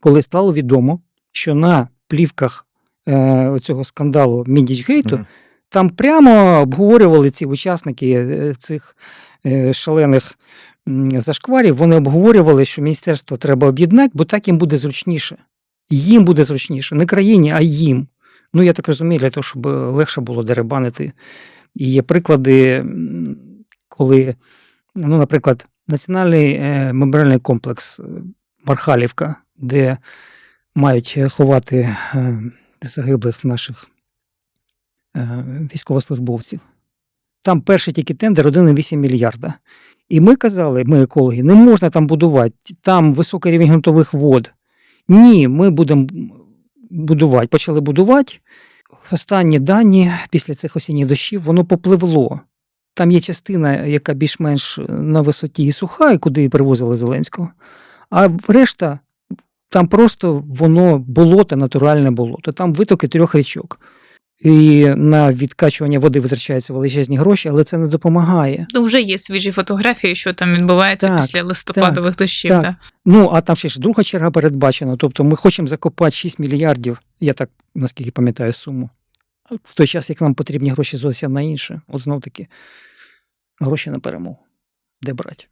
коли стало відомо, що на плівках е, цього скандалу Міндічгейту Мгм. там прямо обговорювали ці учасники е, цих е, шалених зашкварів. Вони обговорювали, що міністерство треба об'єднати, бо так їм буде зручніше. Їм буде зручніше, не країні, а їм. Ну, я так розумію, для того, щоб легше було деребанити. І є приклади, коли, ну, наприклад, Національний е, меморіальний комплекс е, Мархалівка, де мають е, ховати е, загиблих наших е, військовослужбовців. Там перший тільки тендер 1,8 мільярда. І ми казали, ми екологи, не можна там будувати, там високий рівень ґрунтових вод. Ні, ми будемо будувати. Почали будувати. Останні дані після цих осінніх дощів воно попливло. Там є частина, яка більш-менш на висоті і суха, і куди привозили Зеленського. А решта там просто воно болото, натуральне болото. Там витоки трьох річок. І на відкачування води витрачаються величезні гроші, але це не допомагає. Ну, вже є свіжі фотографії, що там відбувається Так, після листопадових дощів. так. Да. Ну, а там ще ж друга черга передбачена. Тобто ми хочемо закопати 6 мільярдів, я так наскільки пам'ятаю суму. В той час, як нам потрібні гроші зовсім на інше, от знов таки гроші на перемогу. Де брати?